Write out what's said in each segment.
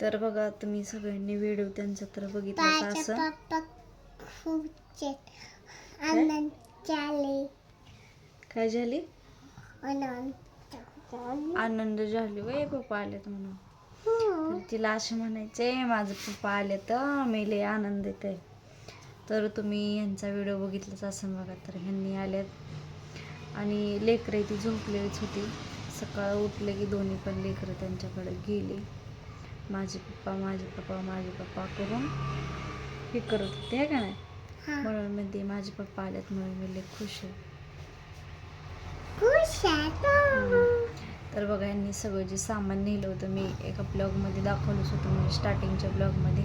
तर बघा तुम्ही सगळ्यांनी व्हिडिओ त्यांचा तर बघितला असं काय? झाली? आनंद झाली वय पप्पा आलेत म्हणून. तर तिला असं म्हणायचंय माझं पप्पा आले तर मी लय आनंद येते तर तुम्ही यांचा व्हिडिओ बघितलाच असं बघा तर ह्यांनी आल्यात आणि लेकरं ती झोपलेलीच होती. सकाळ उठले की दोन्ही पण लेकरं त्यांच्याकडे गेले. माझे पप्पा माझे पप्पा माझे पप्पा करून हे करत होते है का नाही? म्हणून म्हणते माझे पप्पा आलेत म्हणून मी लय खुश आहे. तर बघा यांनी सगळं जे सामान नेलं होतं मी एका ब्लॉगमध्ये दाखवलंच होतं म्हणजे स्टार्टिंगच्या ब्लॉगमध्ये.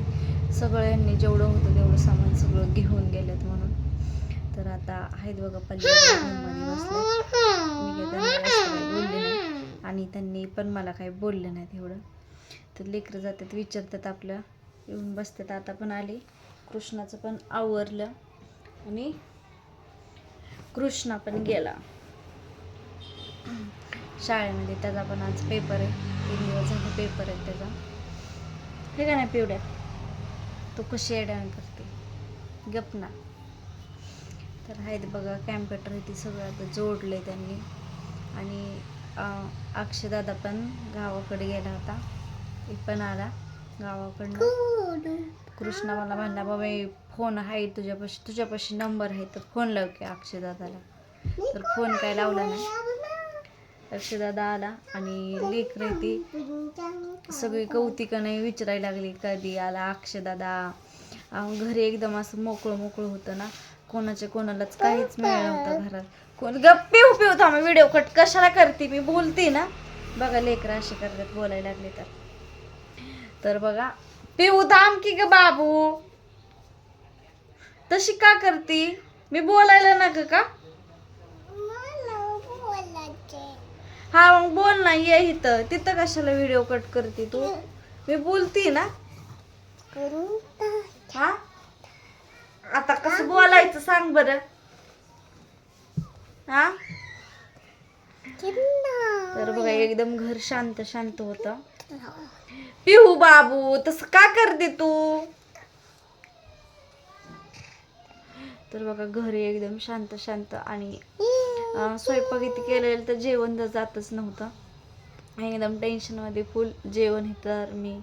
सगळं यांनी जेवढं होतं तेवढं सामान सगळं घेऊन गेलेत म्हणून. तर आता आहेत बघा बसले मी काही बोलले नाही. आणि त्यांनी पण मला काही बोलले नाहीत एवढं. तर लेकरं जातात विचारतात आपलं. येऊन बसतात. आता पण आले. कृष्णाचं पण आवरलं. आणि कृष्णा पण गेला. शाळेमध्ये त्याचा पण आज पेपर आहे. तीन दिवस झाला पेपर आहे त्याचा. हे का नाही पिवड्या तो कशी ॲडॅन करते? गप ना. तर आहेत बघा कॅम्प्युटर आहे ती सगळं. आता जोडलं आहे त्यांनी. आणि अक्षदादा अक्षयदादा पण गावाकडे गेला होता. पण आला. गावाकडनं. कृष्णा मला म्हणला बाबा हे फोन आहे तुझ्यापाशी तुझ्यापाशी नंबर आहे तर फोन लाव की अक्षयदादाला. तर फोन काय लावला नाही. अक्षयदादा आला आणि लेकर ती सगळी कौतिकाने विचारायला लागली. कधी आला अक्षयदादा? घरी एकदम असं मोकळं मोकळं होतं ना. कोणाच्या कोणालाच काहीच मिळालं नव्हतं घरात. कोण गप्पी उभी होता मी व्हिडिओ कट कशाला करते? मी बोलते ना. बघा लेकर असे करतात बोलायला लागले तर. तर बघा. पिऊ थांब की ग बाबू. तशी का करती? मी बोलायला नका का? हा मग बोल ना ये इथं. तिथं कशाला व्हिडिओ कट करते तू? मी बोलती ना. हा? आता कसं बोलायचं सांग बर. हा? तर बघा एकदम घर शांत शांत होत. पिहू बाबू तस का करते तू? तर बघा घरी एकदम शांत शांत आणि स्वयंपाक इथे केलेलं तर जेवण तर जातच नव्हतं. एकदम टेन्शनमध्ये फुल जेवण हे तर मी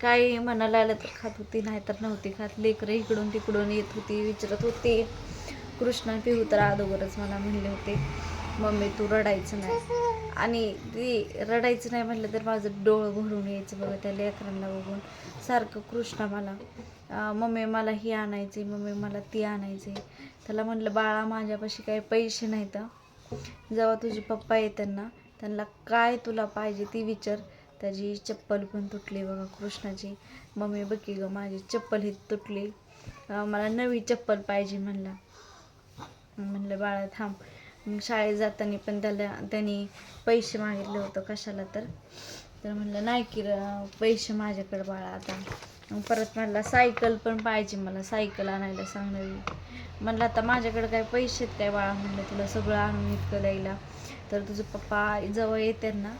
काही म्हणायला आलं तर खात होती नाही तर नव्हती खात. लेकरं इकडून तिकडून येत होती विचारत होती. कृष्णा पिहू तर अगोदरच मला म्हणले होते. मम्मी तू रडायचं नाही. आणि ती रडायचं नाही म्हटलं तर माझं डोळं भरून यायचं बघा त्या लेकरांना बघून. सारखं कृष्णा मला मम्मी मला ही आणायची मम्मी मला ती आणायची त्याला म्हटलं बाळा माझ्यापाशी काही पैसे नाहीत. जेव्हा तुझे पप्पा येतात त्यांना त्यांना काय तुला पाहिजे ती विचार. त्याची चप्पल पण तुटली बघा कृष्णाची. मम्मी बघी ग माझी चप्पल ही तुटली. मला नवी चप्पल पाहिजे म्हणला. म्हणलं बाळा थांब. शाळेत जाताना पण त्याला त्यांनी पैसे मागितले होतं कशाला तर. तर म्हणलं नाही की र पैसे माझ्याकडे बाळा आता. परत म्हणला सायकल पण पाहिजे मला सायकल आणायला सांगणार म्हणलं आता माझ्याकडे काय पैसे आहेत काय बाळा? म्हणलं तुला सगळं आणून इतकं द्यायला. तर तुझे पप्पा जवळ येते ना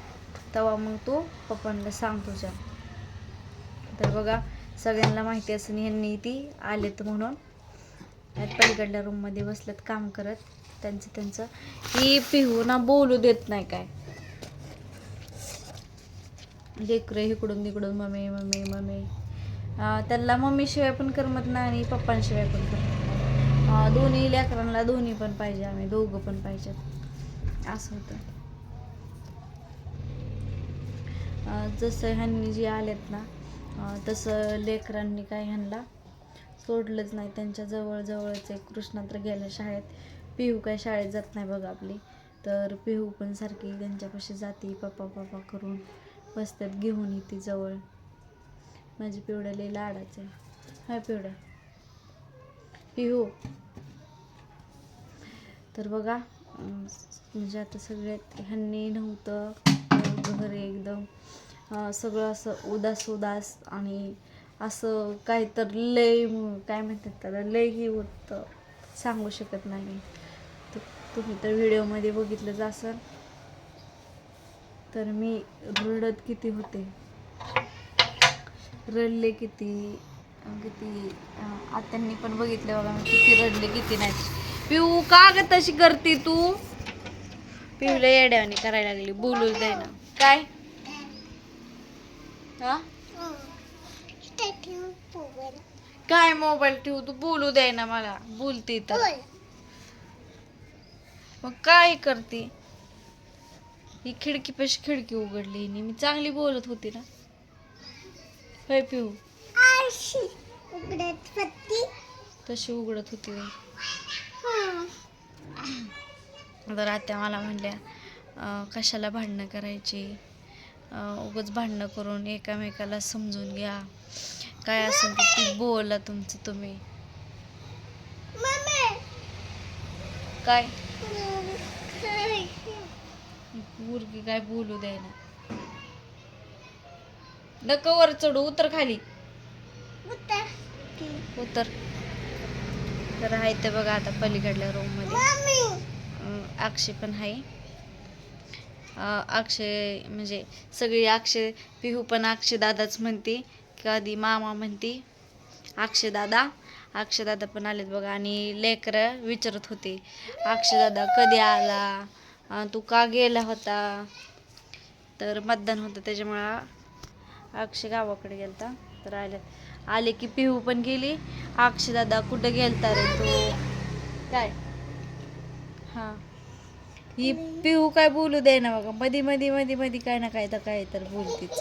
तेव्हा मग तू पप्पांना सांग तुझ्या. तर बघा सगळ्यांना माहिती असून यांनी ती आलेत म्हणून. यात पलीकडल्या रूममध्ये बसल्यात काम करत. त्यांचं त्यांचं. ही पिहू ना बोलू देत नाही काय. लेकरं इकडून तिकडून मम्मी मम्मी मम्मी. त्यांना मम्मीशिवाय पण करमत नाही आणि पप्पांशिवाय पण करमत दोन्ही लेकरांना दोन्ही पण पाहिजे आम्ही दोघं पण पाहिजेत असं होतं. जसं ह्यांनी जे आलेत ना तसं लेकरांनी काय ह्यांना सोडलंच नाही. त्यांच्या जवळजवळच आहे कृष्णा तर गेल्या शाळेत. पिहू काय शाळेत जात नाही बघा आपली. तर पिहू पण सारखी त्यांच्यापाशी जाते पप्पा पप्पा करून बसतात घेऊन येते जवळ. माझी पिवड्या लई लाडाच आहे. हाय पिवड्या पिहू. तर बघा म्हणजे आता सगळ्यात ह्यांनी नव्हतं घर एकदम सगळं असं उदास उदास आणि असं काय तर लय काय म्हणतात त्याला लय ही होतं. सांगू शकत नाही तर तुम्ही तर व्हिडिओमध्ये बघितलंच असाल. तर मी रडत किती होते? रडले किती किती आत्यांनी पण बघितले बघा मी किती रडले किती नाही. पिऊ का ग तशी करते तू? पिऊला येड्यावानी करायला लागली बोलूच दे ना काय? हा? काय मोबाईल ठेवू तू बोलू दे ना मला बोलते तर. मग काय करते ही खिडकी पेशी खिडकी उघडली. मी चांगली बोलत होती ना होय पिऊ उघडत होती. तशी उघडत होती. हं. तर आत्या मला म्हणल्या कशाला भांडणं करायची उगाच भांडणं करून एकामेकाला समजून घ्या काय असेल ते ती बोला तुमचं तुम्ही. मम्मी. काय. मुलगी काय बोलू द्याय ना नका वर चढू उतर खाली. उतर. तर आहे ते बघा आता पलीकडल्या रूममध्ये. अक्षय पण आहे. अक्षय म्हणजे सगळी अक्षय पिहू पण अक्षय दादाच म्हणते. कधी मामा म्हणते अक्षय दादा पण आलेत बघा आणि लेकर विचारत होते अक्षयदादा कधी आला? तू का गेला होता? तर मतदान होतं त्याच्यामुळं अक्षय गावाकडे गेलता तर आले आले की पिहू पण गेली. अक्षयदादा कुठं गेलता रे तू? काय? हा. ही पिहू काय बोलू दे ना बघा मधी मधी मधी मधी काय ना काय तर काय तर बोलतीच.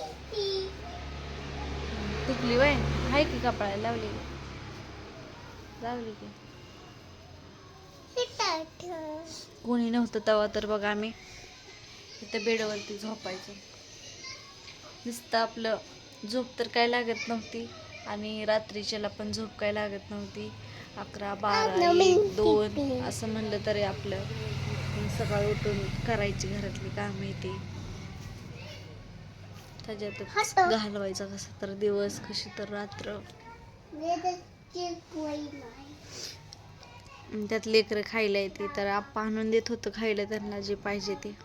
टिकली वय. आहे की कपड्याला लावली. लावली की. कोणी नव्हतं तेव्हा तर बघा आम्ही. इथं बेडवरती झोपायचो. नुसतं आपलं झोप तर काय लागत नव्हती. आणि रात्रीच्याला पण झोप काय लागत नव्हती. अकरा बारा एक दोन असं म्हणलं तरी आपलं. सकाळ उठून करायची घरातली कामं येते. त्याच्यातच हसो. घालवायचा कसा तर दिवस कशी तर रात्र. त्यात लेकरं खायला येते तर आप्पा आणून देत होतं खायला त्यांना जे पाहिजे ते.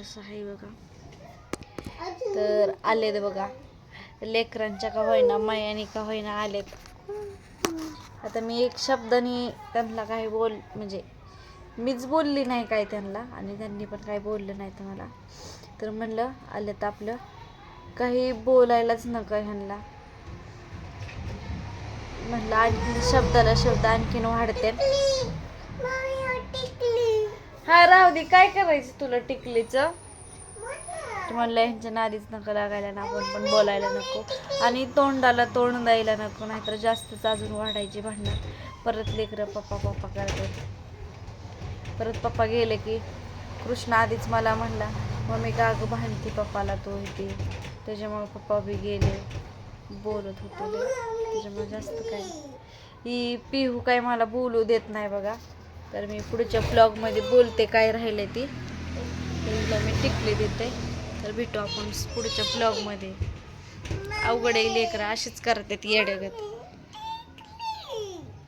असं आहे बघा. तर आलेत बघा. लेकरांच्या का होईना मयानी का होईना आलेत. आता मी एक शब्दाने त्यांना काही बोल म्हणजे मीच बोलली नाही काय त्यांना आणि त्यांनी पण काही बोललं नाही तर मला तर म्हणलं आलं तर आपलं. काही बोलायलाच नका ह्यांना. म्हणलं आणखीन शब्दाला शब्द आणखीन वाढते. हा राहू दे. काय करायचं तुला टिकलीचं? म्हणलं ह्यांच्या नादीच नका लागायला ना आपण पण बोलायला नको. आणि तोंडाला तोंड द्यायला नको नाहीतर जास्तच अजून वाढायची भांडणं. परत लेकरं पप्पा पप्पा करतात. परत पप्पा गेले की कृष्ण आधीच मला म्हणला मम्मी का गं भांडती पप्पाला तो इथे? त्याच्यामुळे पप्पा बी गेले बोलत होते. त्याच्यामुळे जास्त काय. ही पिहू काय मला बोलू देत नाही बघा. तर मी पुढच्या ब्लॉगमध्ये बोलते काय राहिले ती. तिला मी टिकली देते. तर भेटू आपण पुढच्या ब्लॉगमध्ये अवघड आहे लेकरं अशीच करते ती येड्यागत.